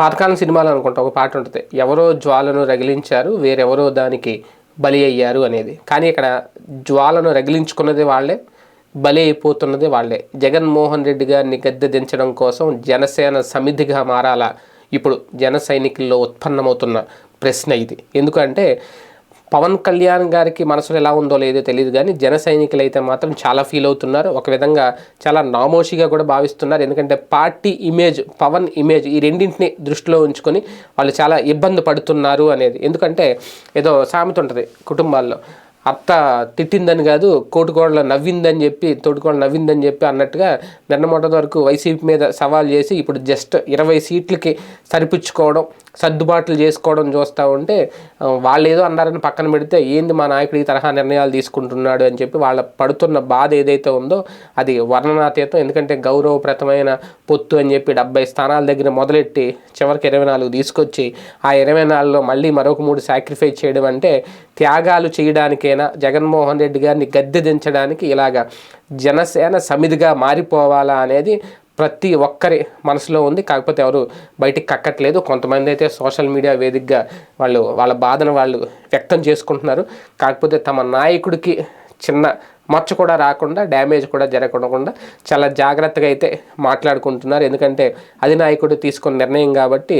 పాతకాలం సినిమాలు అనుకుంటా ఒక పాట ఉంటుంది. ఎవరో జ్వాలను రగిలించారు వేరెవరో దానికి బలి అయ్యారు అనేది. కానీ ఇక్కడ జ్వాలను రగిలించుకున్నది వాళ్ళే బలి అయిపోతున్నది వాళ్ళే. జగన్మోహన్ రెడ్డి గారిని గద్దె దించడం కోసం జనసేన సమిధిగా మారాలా? ఇప్పుడు జన సైనికుల్లో ఉత్పన్నమవుతున్న ప్రశ్న ఇది. ఎందుకంటే పవన్ కళ్యాణ్ గారికి మనసులో ఎలా ఉందో లేదో తెలియదు కానీ జన సైనికులు అయితే మాత్రం చాలా ఫీల్ అవుతున్నారు. ఒక విధంగా చాలా నామోషిగా కూడా భావిస్తున్నారు. ఎందుకంటే పార్టీ ఇమేజ్ పవన్ ఇమేజ్ ఈ రెండింటిని దృష్టిలో ఉంచుకొని వాళ్ళు చాలా ఇబ్బంది పడుతున్నారు అనేది. ఎందుకంటే ఏదో సామెత ఉంటుంది కుటుంబాల్లో అత్త తిట్టిందని కాదు కోటుకోడలో నవ్విందని చెప్పి తోటికోడలు నవ్విందని చెప్పి అన్నట్టుగా నిన్న మొదటి వరకు వైసీపీ మీద సవాల్ చేసి ఇప్పుడు జస్ట్ ఇరవై సీట్లకి సరిపుచ్చుకోవడం సర్దుబాట్లు చేసుకోవడం చూస్తూ ఉంటే వాళ్ళు ఏదో అన్నారని పక్కన పెడితే ఏంది మా నాయకుడు ఈ తరహా నిర్ణయాలు తీసుకుంటున్నాడు అని చెప్పి వాళ్ళ పడుతున్న బాధ ఏదైతే ఉందో అది వర్ణనాతీతం. ఎందుకంటే గౌరవప్రదమైన పొత్తు అని చెప్పి డెబ్బై స్థానాల దగ్గర మొదలెట్టి చివరికి ఇరవై నాలుగు తీసుకొచ్చి ఆ ఇరవై నాలుగులో మళ్ళీ మరొక మూడు సాక్రిఫైస్ చేయడం అంటే త్యాగాలు చేయడానికైనా జగన్మోహన్ రెడ్డి గారిని గద్దె దించడానికి ఇలాగా జనసేన సమిధిగా మారిపోవాలా అనేది ప్రతి ఒక్కరి మనసులో ఉంది. కాకపోతే ఎవరు బయటికి కక్కట్లేదు. కొంతమంది అయితే సోషల్ మీడియా వేదికగా వాళ్ళు వాళ్ళ బాధను వాళ్ళు వ్యక్తం చేసుకుంటున్నారు. కాకపోతే తమ నాయకుడికి చిన్న మచ్చ కూడా రాకుండా డ్యామేజ్ కూడా జరగకుండా చాలా జాగ్రత్తగా అయితే మాట్లాడుకుంటున్నారు. ఎందుకంటే అధినాయకుడు తీసుకున్న నిర్ణయం కాబట్టి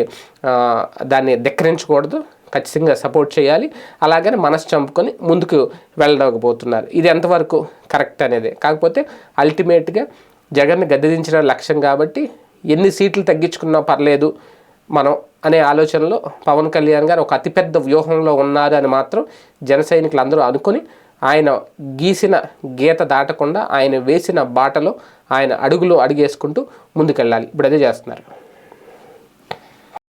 దాన్ని ధిక్కరించకూడదు. ఖచ్చితంగా సపోర్ట్ చేయాలి. అలాగని మనసు చంపుకొని ముందుకు వెళ్ళకపోతున్నారు. ఇది ఎంతవరకు కరెక్ట్ అనేది. కాకపోతే అల్టిమేట్గా జగన్ని గద్దెదించడం లక్ష్యం కాబట్టి ఎన్ని సీట్లు తగ్గించుకున్నా పర్లేదు మనం అనే ఆలోచనలో పవన్ కళ్యాణ్ గారు ఒక అతిపెద్ద వ్యూహంలో ఉన్నారు అని మాత్రం జనసైనికులు అందరూ అనుకొని ఆయన గీసిన గీత దాటకుండా ఆయన వేసిన బాటలో ఆయన అడుగులు అడిగేసుకుంటూ ముందుకెళ్ళాలి. ఇప్పుడు అదే చేస్తున్నారు.